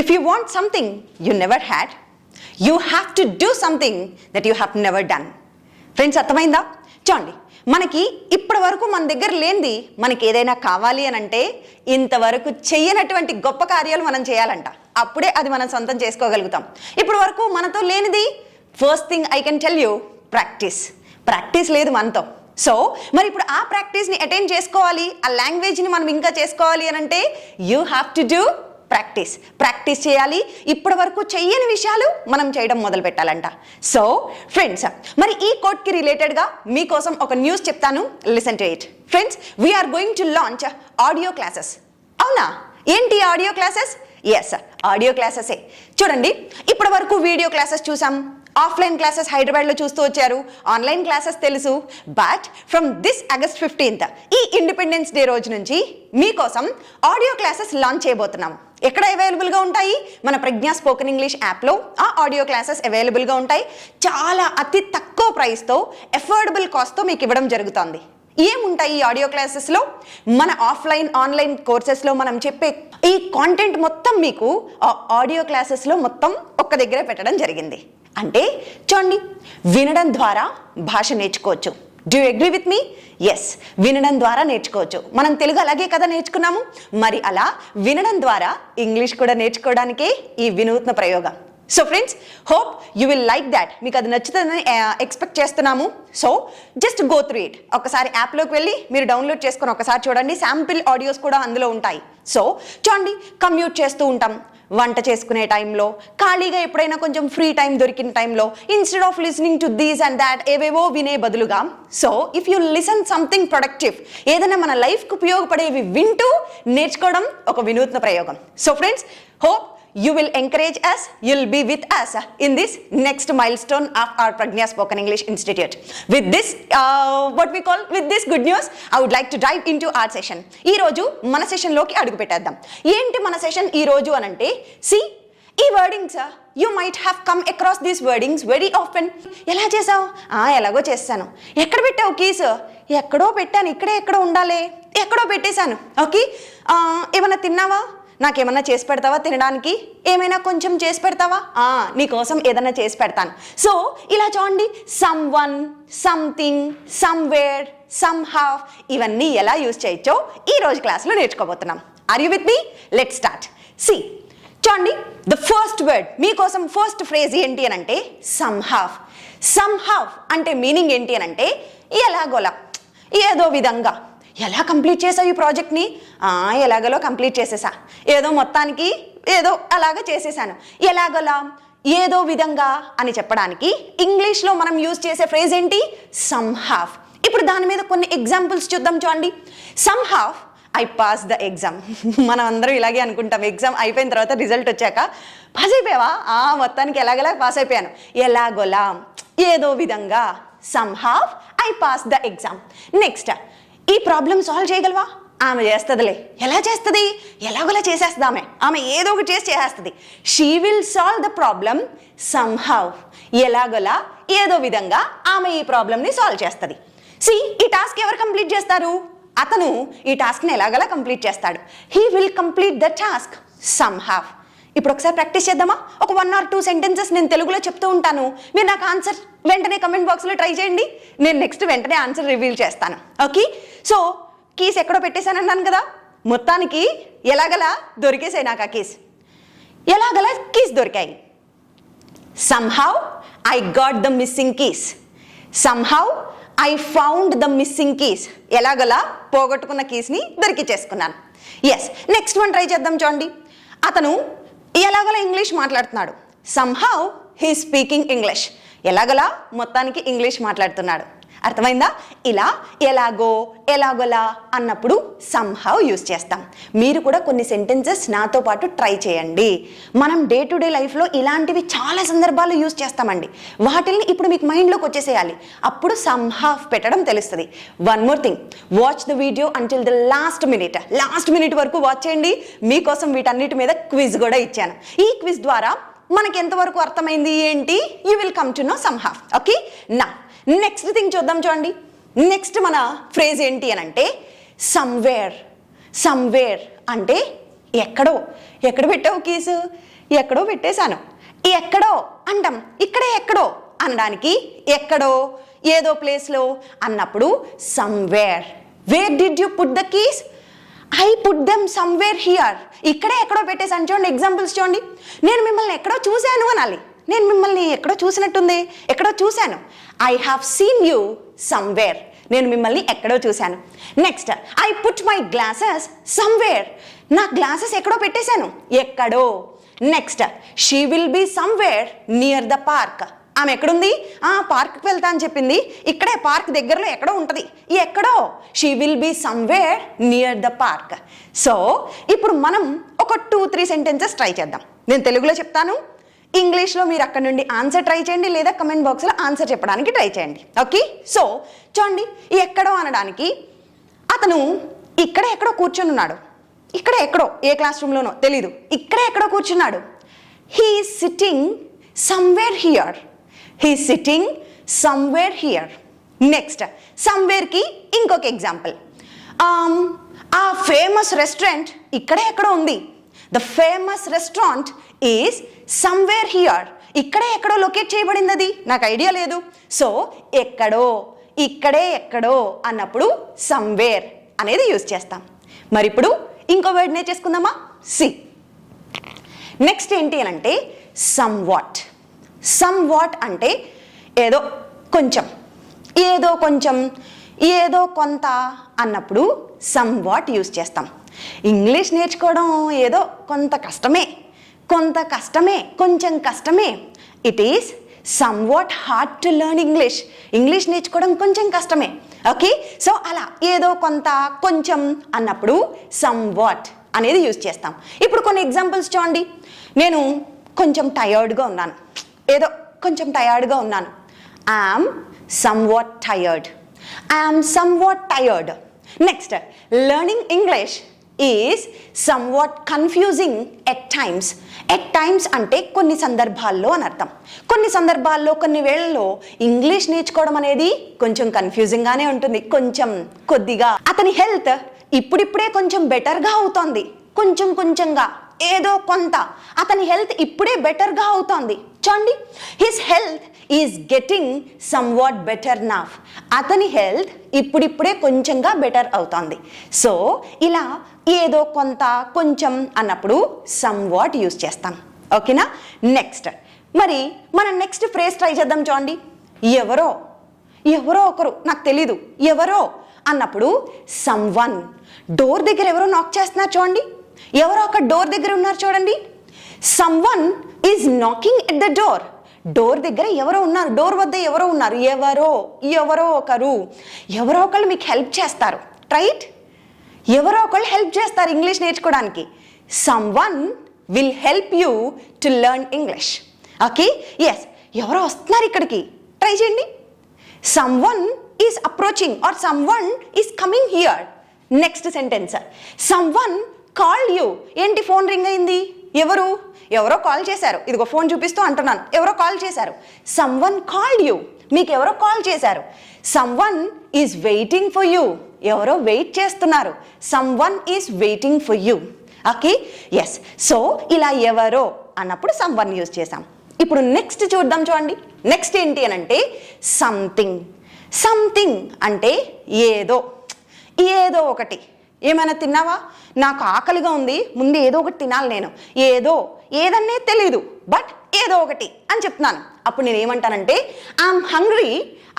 If you want something you never had you have to do something that you have never done friends అర్థమైందా? చూడండి మనకి ఇప్పటి వరకు మన దగ్గర లేనిది మనకి ఏదైనా కావాలి అని అంటే ఇంతవరకు చేయనటువంటి గొప్ప కార్యాలు మనం చేయాలంట. అప్పుడే అది మనం సొంతం చేసుకోగలుగుతాం. ఇప్పటి వరకు మనతో లేనిది first thing I can tell you practice practice లేదు మనతో. సో మరి ఇప్పుడు ఆ ప్రాక్టీస్ని అటెండ్ చేసుకోవాలి ఆ లాంగ్వేజ్ని మనం ఇంకా చేసుకోవాలి అని అంటే you have to do practice. Practice చేయాలి. ఇప్పటి వరకు చెయ్యని విషయాలు మనం చేయడం మొదలు పెట్టాలంట. సో ఫ్రెండ్స్ మరి ఈ కోడ్కి రిలేటెడ్గా మీకోసం ఒక న్యూస్ చెప్తాను. Listen to it friends we are going to launch audio classes అవునా? ఏంటి ఆడియో క్లాసెస్ ఎస్ ఆడియో క్లాసెసే చూడండి ఇప్పటి వరకు వీడియో క్లాసెస్ చూసాం. ఆఫ్లైన్ క్లాసెస్ హైదరాబాద్లో చూస్తూ వచ్చారు. ఆన్లైన్ క్లాసెస్ తెలుసు. But from this August fifteenth ఈ ఇండిపెండెన్స్ డే రోజు నుంచి మీకోసం ఆడియో క్లాసెస్ లాంచ్ చేయబోతున్నాం. ఎక్కడ అవైలబుల్గా ఉంటాయి? మన ప్రజ్ఞా స్పోకెన్ ఇంగ్లీష్ యాప్లో ఆ ఆడియో క్లాసెస్ అవైలబుల్గా ఉంటాయి. చాలా అతి తక్కువ ప్రైస్తో అఫోర్డబుల్ కాస్ట్తో మీకు ఇవ్వడం జరుగుతుంది. ఏముంటాయి ఈ ఆడియో క్లాసెస్లో మన ఆఫ్లైన్ ఆన్లైన్ కోర్సెస్లో మనం చెప్పే ఈ కాంటెంట్ మొత్తం మీకు ఆ ఆడియో క్లాసెస్లో మొత్తం ఒక్క దగ్గరే పెట్టడం జరిగింది. అంటే చూడండి వినడం ద్వారా భాష నేర్చుకోవచ్చు. Do agree with me yes వినడం ద్వారా నేర్చుకోవచ్చు. మనం తెలుగు అలాగే కదా నేర్చుకున్నాము? మరి అలా వినడం ద్వారా ఇంగ్లీష్ కూడా నేర్చుకోవడానికే ఈ వినూత్న ప్రయోగం. So friends hope you will like that మీకు అది నచ్చుతుందని ఎక్స్పెక్ట్ చేస్తున్నాము. So just go through it ఒకసారి యాప్లోకి వెళ్ళి మీరు డౌన్లోడ్ చేసుకొని ఒకసారి చూడండి. శాంపిల్ ఆడియోస్ కూడా అందులో ఉంటాయి. సో చూడండి కమ్యూట్ చేస్తూ ఉంటాం. వంట చేసుకునే టైంలో ఖాళీగా ఎప్పుడైనా కొంచెం ఫ్రీ టైం దొరికిన టైంలో instead of listening to these and that ఏవేవో వినే బదులుగా. So if you listen something productive ఏదైనా మన లైఫ్కి ఉపయోగపడేవి వింటూ నేర్చుకోవడం ఒక వినూత్న ప్రయోగం. So friends hope you will encourage us you'll be with us in this next milestone of our Pragna spoken English institute with this what we call with this good news I would like to drive in to our session ఈరోజు మన సెషన్లోకి అడుగు పెట్టేద్దాం. ఏంటి మన session ఈరోజు అని అంటే see ఈ wordings you might have come across these wordings very often ఎలా చేసావు ఆ ఎలాగో చేస్తాను. ఎక్కడ పెట్టావు కీస్ ఎక్కడో పెట్టాను ఇక్కడే ఎక్కడో ఉండాలి. ఎక్కడో పెట్టేశాను. ఓకే ఏమైనా తిన్నావా? నాకేమన్నా చేసి పెడతావా తినడానికి? ఏమైనా కొంచెం చేసి పెడతావా? ఆ, నీకోసం ఏదైనా చేసి పెడతాను. సో ఇలా చూడండి. Someone something somewhere somehow ఇవన్నీ ఎలా యూజ్ చేయొచ్చో ఈ రోజు క్లాస్లో నేర్చుకోబోతున్నాం. Are you with me let start see చూడండి. ద ఫస్ట్ వర్డ్ మీకోసం ఫస్ట్ ఫ్రేజ్ ఏంటి అని అంటే సమ్ హావ్ సమ్ హావ్ అంటే మీనింగ్ ఏంటి అని అంటే ఎలాగోలా ఏదో విధంగా. ఎలా కంప్లీట్ చేసావు ఈ ప్రాజెక్ట్ని ఎలాగలో కంప్లీట్ చేసేసా. ఏదో మొత్తానికి ఏదో అలాగ చేసేసాను. ఎలాగలా? ఏదో విధంగా అని చెప్పడానికి ఇంగ్లీష్లో మనం యూజ్ చేసే ఫ్రేజ్ ఏంటి? సమ్ హాఫ్ ఇప్పుడు దాని మీద కొన్ని ఎగ్జాంపుల్స్ చూద్దాం చూడండి. Somehow I pass the exam మనం అందరం ఇలాగే అనుకుంటాం. ఎగ్జామ్ అయిపోయిన తర్వాత రిజల్ట్ వచ్చాక పాస్ అయిపోయావా? ఆ, మొత్తానికి ఎలాగలా పాస్ అయిపోయాను. ఎలాగోలా? ఏదో విధంగా somehow I pass the exam next ఈ ప్రాబ్లం సాల్వ్ చేయగలవా? ఆమె చేస్తుందిలే. ఎలా చేస్తుంది? ఎలాగోలా చేసేస్తుంది ఆమె ఆమె ఏదో ఒకటి చేసి చేసేస్తుంది. She will solve the problem somehow ఎలాగోలా ఏదో విధంగా ఆమె ఈ ప్రాబ్లమ్ని సాల్వ్ చేస్తుంది. సి ఈ టాస్క్ ఎవరు కంప్లీట్ చేస్తారు? అతను ఈ టాస్క్ని ఎలాగలా కంప్లీట్ చేస్తాడు. He will complete the task somehow ఇప్పుడు ఒకసారి ప్రాక్టీస్ చేద్దామా? ఒక వన్ ఆర్ టూ సెంటెన్సెస్ నేను తెలుగులో చెప్తూ ఉంటాను. మీరు నాకు ఆన్సర్ వెంటనే కమెంట్ బాక్స్లో ట్రై చేయండి. నేను నెక్స్ట్ వెంటనే ఆన్సర్ రివీల్ చేస్తాను. ఓకే సో కీస్ ఎక్కడో పెట్టేశాను అన్నాను కదా? మొత్తానికి ఎలాగలా దొరికేసాయి నాకు ఆ కీస్ ఎలాగలా కీస్ దొరికాయి? Somehow I got the missing keys somehow I found the missing keys ఎలాగలా పోగొట్టుకున్న కీస్ని దొరికి చేసుకున్నాను ఎస్ నెక్స్ట్ వన్ ట్రై చేద్దాం చూడండి. అతను ఎలాగలా ఇంగ్లీష్ మాట్లాడుతున్నాడు? సమ్హౌ హీ స్పీకింగ్ ఇంగ్లీష్ ఎలాగలా? మొత్తానికి ఇంగ్లీష్ మాట్లాడుతున్నాడు. అర్థమైందా? ఇలా ఎలాగో ఎలాగోలా అన్నప్పుడు సమ్హౌ యూస్ చేస్తాం. మీరు కూడా కొన్ని సెంటెన్సెస్ నాతో పాటు ట్రై చేయండి. మనం డే టు డే లైఫ్లో ఇలాంటివి చాలా సందర్భాలు యూస్ చేస్తామండి. వాటిల్ని ఇప్పుడు మీకు మైండ్లోకి వచ్చేసేయాలి. అప్పుడు సమ్హాఫ్ పెట్టడం తెలుస్తుంది. One more thing watch the video until the last minute last minute వరకు వాచ్ చేయండి. మీకోసం వీటన్నిటి మీద క్విజ్ కూడా ఇచ్చాను. ఈ క్విజ్ ద్వారా మనకి ఎంతవరకు అర్థమైంది ఏంటి? You will come to know somehow okay నా నెక్స్ట్ థింగ్ చూద్దాం చూడండి. నెక్స్ట్ మన ఫ్రేజ్ ఏంటి అని అంటే సమ్వేర్ సమ్వేర్ అంటే ఎక్కడో. ఎక్కడ పెట్టావు కీసు ఎక్కడో పెట్టేశాను. ఎక్కడో అంటాం. ఇక్కడే ఎక్కడో అనడానికి ఎక్కడో ఏదో ప్లేస్లో అన్నప్పుడు somewhere where did you put the keys I put them somewhere here ఇక్కడే ఎక్కడో పెట్టేసాను చూడండి ఎగ్జాంపుల్స్ చూడండి. నేను మిమ్మల్ని ఎక్కడో చూశాను అనాలి. నేను మిమ్మల్ని ఎక్కడో చూసినట్టుంది. ఎక్కడో చూశాను. I have seen you somewhere నేను మిమ్మల్ని ఎక్కడో చూశాను. Next I put my glasses somewhere నా గ్లాసెస్ ఎక్కడో పెట్టేశాను. ఎక్కడో. Next she will be somewhere near the park ఆమె ఎక్కడుంది? ఆ పార్క్కి వెళ్తా అని చెప్పింది. ఇక్కడే పార్క్ దగ్గరలో ఎక్కడో ఉంటుంది. ఎక్కడో. She will be somewhere near the park so ఇప్పుడు మనం ఒక టూ త్రీ సెంటెన్సెస్ ట్రై చేద్దాం. నేను తెలుగులో చెప్తాను. ఇంగ్లీష్లో మీరు అక్కడ నుండి ఆన్సర్ ట్రై చేయండి లేదా కమెంట్ బాక్స్లో ఆన్సర్ చెప్పడానికి ట్రై చేయండి. ఓకే? సో చూడండి ఈ ఎక్కడో అనడానికి అతను ఇక్కడ ఎక్కడో కూర్చొని ఉన్నాడు. ఇక్కడ ఎక్కడో ఏ క్లాస్ రూమ్లోనో తెలీదు. ఇక్కడే ఎక్కడో కూర్చున్నాడు. He sitting somewhere here he sitting somewhere here next సమ్వేర్కి ఇంకొక ఎగ్జాంపుల్ um, ఆ ఫేమస్ రెస్టారెంట్ ఇక్కడే ఎక్కడో ఉంది. The famous restaurant is somewhere here ఇక్కడే ఎక్కడో లొకేట్ చేయబడింది అది నాకు ఐడియా లేదు. సో ఎక్కడో ఇక్కడే ఎక్కడో అన్నప్పుడు సమ్వేర్ అనేది యూజ్ చేస్తాం. మరి ఇప్పుడు ఇంకో వర్డ్ నేర్చేసుకుందామా సి నెక్స్ట్ ఏంటి అని అంటే సమ్ వాట్ సమ్ వాట్ అంటే ఏదో కొంచెం ఏదో కొంచెం ఏదో కొంత అన్నప్పుడు సమ్ వాట్ యూజ్ చేస్తాం. ఇంగ్లీష్ నేర్చుకోవడం ఏదో కొంత కష్టమే కొంత కష్టమే కొంచెం కష్టమే. It is somewhat hard to learn English English నేర్చుకోవడం కొంచెం కష్టమే ఓకే? సో అలా ఏదో కొంత కొంచెం అన్నప్పుడు సమ్ వాట్ అనేది యూజ్ చేస్తాం. ఇప్పుడు కొన్ని ఎగ్జాంపుల్స్ చూడండి. నేను కొంచెం టయర్డ్గా ఉన్నాను. ఏదో కొంచెం టయర్డ్గా ఉన్నాను. I'm somewhat tired I'm somewhat tired next learning English is somewhat confusing at times at times అంటే కొన్ని సందర్భాల్లో అని అర్థం. కొన్ని సందర్భాల్లో కొన్ని వేళల్లో ఇంగ్లీష్ నేర్చుకోవడం అనేది కొంచెం కన్ఫ్యూజింగ్గానే ఉంటుంది. కొంచెం కొద్దిగా అతని హెల్త్ ఇప్పుడిప్పుడే కొంచెం బెటర్గా అవుతోంది. కొంచెం కొంచెంగా. ఏదో కొంత. అతని హెల్త్ ఇప్పుడే బెటర్గా అవుతోంది. చూడండి. His health is getting somewhat better నాఫ్ అతని హెల్త్ ఇప్పుడిప్పుడే కొంచెంగా బెటర్ అవుతోంది. సో ఇలా ఏదో కొంత కొంచెం అన్నప్పుడు సమ్ వాట్ యూస్ చేస్తాం. ఓకేనా? నెక్స్ట్. మరి మనం నెక్స్ట్ ఫ్రేజ్ ట్రై చేద్దాం చూడండి. ఎవరో ఎవరో ఒకరు నాకు తెలీదు. ఎవరో అన్నప్పుడు సమ్ వన్ డోర్ దగ్గర ఎవరో నాక్ చేస్తున్నారు చూడండి. ఎవరో ఒక డోర్ దగ్గర ఉన్నారు చూడండి. Someone is knocking at the door door దగ్గర ఎవరో ఉన్నారు డోర్ వద్ద ఎవరో ఉన్నారు. ఎవరో ఎవరో ఒకరు. ఎవరో ఒకళ్ళు మీకు హెల్ప్ చేస్తారు. రైట్ ఎవరో ఒకళ్ళు హెల్ప్ చేస్తారు ఇంగ్లీష్ నేర్చుకోవడానికి. Someone will help you to learn English okay yes ఎవరో వస్తున్నారు ఇక్కడికి. ట్రై చేయండి. Someone is approaching or someone is coming here next sentence someone call you. ఏంటి ఫోన్ రింగ్ అయింది? ఎవరు? ఎవరో కాల్ చేశారు. ఇదిగో ఫోన్ చూపిస్తూ అంటున్నాను. ఎవరో కాల్ చేశారు. సమ్ వన్ కాల్ యూ మీకు ఎవరో కాల్ చేశారు. Someone is waiting for you ఎవరో వెయిట్ చేస్తున్నారు. Someone is waiting for you okay yes so ఇలా ఎవరో అన్నప్పుడు సమ్ వన్ యూజ్ చేసాం ఇప్పుడు నెక్స్ట్ చూద్దాం చూడండి. నెక్స్ట్ ఏంటి అని అంటే సంథింగ్ సంథింగ్ అంటే ఏదో. ఏదో ఒకటి. ఏమైనా తిన్నావా? నాకు ఆకలిగా ఉంది ముందు ఏదో ఒకటి తినాలి నేను. ఏదో ఏదన్నే తెలీదు బట్ ఏదో ఒకటి అని చెప్తున్నాను. అప్పుడు నేను ఏమంటానంటే I'm hungry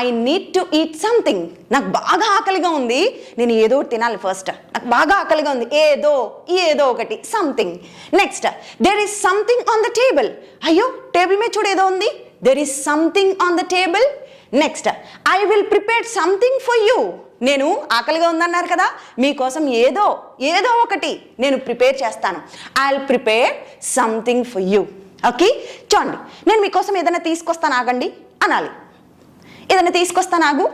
I need to eat something. నాకు బాగా ఆకలిగా ఉంది నేను ఏదో ఒకటి తినాలి ఫస్ట్. నాకు బాగా ఆకలిగా ఉంది ఏదో ఏదో ఒకటి something. Next there is something on the table అయ్యో టేబుల్ మీద చూడు ఏదో ఉంది. There is something on the table next I will prepare something for you నేను ఆకలిగా ఉందన్నారు కదా మీకోసం ఏదో ఏదో ఒకటి నేను ప్రిపేర్ చేస్తాను. I will prepare something for you okay చూడండి నేను మీకోసం ఏదైనా తీసుకొస్తాను ఆగండి అనాలి. ఏదైనా తీసుకొస్తాను ఆగు.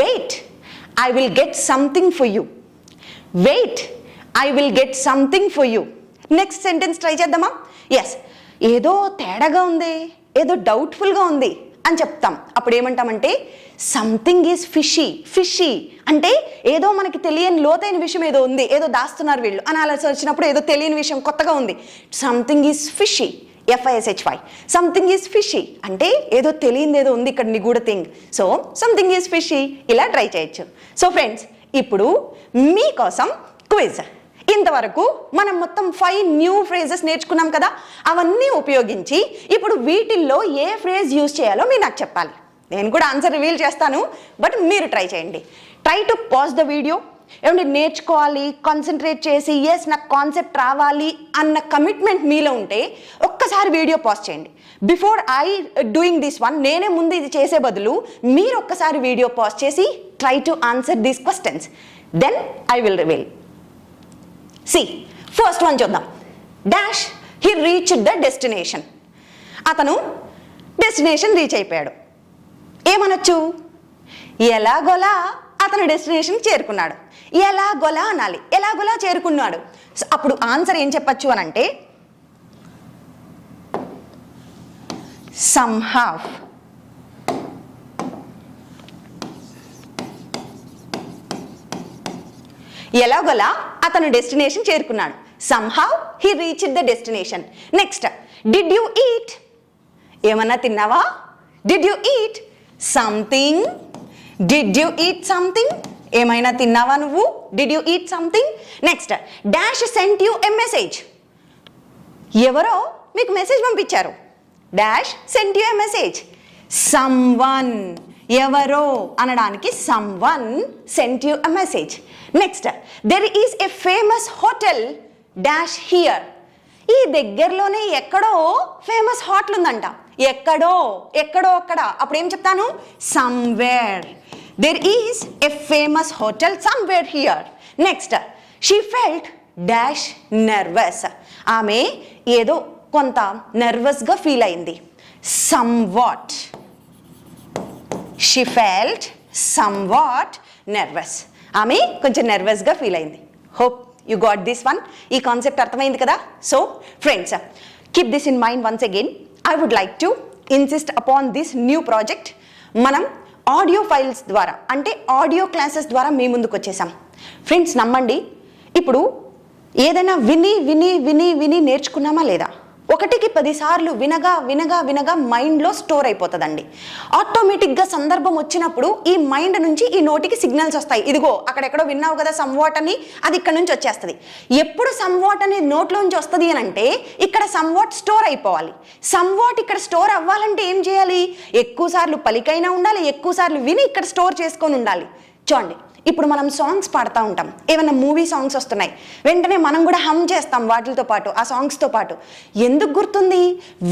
Wait I will get something for you wait I will get something for you next sentence try చేద్దామా? ఎస్ ఏదో తేడాగా ఉంది ఏదో డౌట్ఫుల్గా ఉంది. అని చెప్తాం. అప్పుడు ఏమంటామంటే సంథింగ్ ఈజ్ ఫిషీ ఫిషీ అంటే ఏదో మనకి తెలియని లోతైన విషయం ఏదో ఉంది ఏదో దాస్తున్నారు వీళ్ళు. అని ఆలోచన వచ్చినప్పుడు ఏదో తెలియని విషయం కొత్తగా ఉంది. Something is fishy F I S H Y something is fishy అంటే ఏదో తెలియని ఏదో ఉంది ఇక్కడ నిగూఢ thing so something is fishy ఇలా ట్రై చేయొచ్చు. సో ఫ్రెండ్స్ ఇప్పుడు మీకోసం క్విజ్ ఇంతవరకు మనం మొత్తం ఫైవ్ న్యూ ఫ్రేజెస్ నేర్చుకున్నాం కదా అవన్నీ ఉపయోగించి ఇప్పుడు వీటిల్లో ఏ ఫ్రేజ్ యూజ్ చేయాలో మీరు నాకు చెప్పాలి. నేను కూడా ఆన్సర్ రివీల్ చేస్తాను బట్ మీరు ట్రై చేయండి. Try to pause the video ఏమంటే నేర్చుకోవాలి కాన్సన్ట్రేట్ చేసి ఎస్ నాకు కాన్సెప్ట్ రావాలి అన్న కమిట్మెంట్ మీలో ఉంటే ఒక్కసారి వీడియో పాజ్ చేయండి. Before I doing this one నేనే ముందు ఇది చేసే బదులు మీరు ఒక్కసారి వీడియో పాజ్ చేసి try to answer these questions then I will reveal see first one చూద్దాం. Dash he reach the destination అతను డెస్టినేషన్ రీచ్ అయిపోయాడు. ఏమనొచ్చు? ఎలాగోలా అతను డెస్టినేషన్ చేరుకున్నాడు. ఎలాగోలా అనాలి. ఎలాగోలా చేరుకున్నాడు? అప్పుడు ఆన్సర్ ఏం చెప్పచ్చు అని అంటే ఎలాగోలా అతను డెస్టినేషన్ చేరుకున్నాడు. Somehow he reach the destination next did you eat ఏమన్నా తిన్నావా? Did you eat something did you eat something ఏమైనా తిన్నావా నువ్వు? Did you eat something next dash sent you a message ఎవరో మీకు మెసేజ్ పంపించారు. Dash sent you a message someone ఎవరో అనడానికి someone sent you a message next there is a famous hotel dash here ఈ దగ్గరలోనే ఎక్కడో ఫేమస్ హోటల్ ఉందంట. ఎక్కడో ఎక్కడో అక్కడ. అప్పుడు ఏం చెప్తాను? Somewhere there is a famous hotel somewhere here next she felt dash nervous ఆమె ఏదో కొంత నర్వస్గా ఫీల్ అయింది. Somewhat she felt somewhat nervous ఆమె కొంచెం నర్వస్గా ఫీల్ అయింది. Hope you got this one ఈ కాన్సెప్ట్ అర్థమైంది కదా? So friends keep this in mind once again I would like to insist upon this new project మనం ఆడియో ఫైల్స్ ద్వారా అంటే ఆడియో క్లాసెస్ ద్వారా మీ ముందుకు వచ్చేసాం. ఫ్రెండ్స్ నమ్మండి. ఇప్పుడు ఏదైనా విని విని విని విని నేర్చుకున్నామా లేదా? ఒకటికి పదిసార్లు వినగా వినగా వినగా మైండ్లో స్టోర్ అయిపోతుందండి. ఆటోమేటిక్గా సందర్భం వచ్చినప్పుడు ఈ మైండ్ నుంచి ఈ నోటికి సిగ్నల్స్ వస్తాయి. ఇదిగో అక్కడెక్కడో విన్నావు కదా సంవాట్ అని అది ఇక్కడ నుంచి వచ్చేస్తుంది. ఎప్పుడు సంవాట్ అనేది నోట్లోంచి వస్తుంది అని అంటే ఇక్కడ సంవాట్ స్టోర్ అయిపోవాలి. సంవాట్ ఇక్కడ స్టోర్ అవ్వాలంటే ఏం చేయాలి? ఎక్కువ సార్లు పలికైనా ఉండాలి ఎక్కువ సార్లు విని ఇక్కడ స్టోర్ చేసుకొని ఉండాలి. చూడండి ఇప్పుడు మనం సాంగ్స్ పాడుతూ ఉంటాం. ఏమైనా మూవీ సాంగ్స్ వస్తున్నాయి. వెంటనే మనం కూడా హమ్ చేస్తాం వాటితో పాటు ఆ సాంగ్స్తో పాటు. ఎందుకు గుర్తుంది?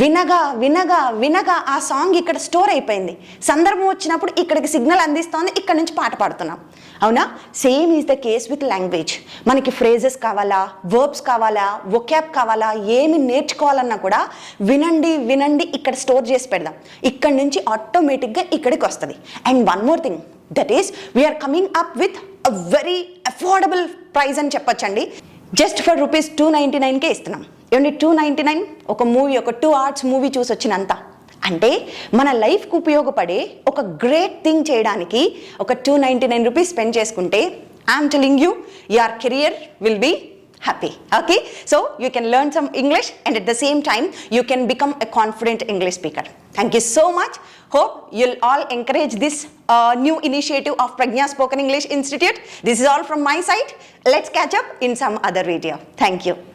వినగా వినగా వినగా ఆ సాంగ్ ఇక్కడ స్టోర్ అయిపోయింది. సందర్భం వచ్చినప్పుడు ఇక్కడికి సిగ్నల్ అందిస్తోంది. ఇక్కడ నుంచి పాట పాడుతున్నాం. అవునా? Same is the case with language మనకి ఫ్రేజెస్ కావాలా వర్బ్స్ కావాలా ఒక్యాప్ కావాలా ఏమి నేర్చుకోవాలన్నా కూడా వినండి వినండి ఇక్కడ స్టోర్ చేసి పెడదాం. ఇక్కడ నుంచి ఆటోమేటిక్గా ఇక్కడికి వస్తుంది. And one more thing that is we're coming up with a very affordable price అని చెప్పొచ్చండి. Just for rupees two ninety నైన్కే ఇస్తున్నాం. ఏమండి టూ నైంటీ నైన్ ఒక మూవీ ఒక టూ అవర్స్ మూవీ చూసి వచ్చినంత. అంటే మన లైఫ్కి ఉపయోగపడే ఒక గ్రేట్ థింగ్ చేయడానికి ఒక two ninety nine rupees spend చేసుకుంటే I'm telling you your career will be happy. Okay? So you can learn some english and at the same time you can become a confident english speaker. Thank you so much. Hope you'll all encourage this uh, new initiative of pragna spoken english institute. This is all from my side. Let's catch up in some other video. Thank you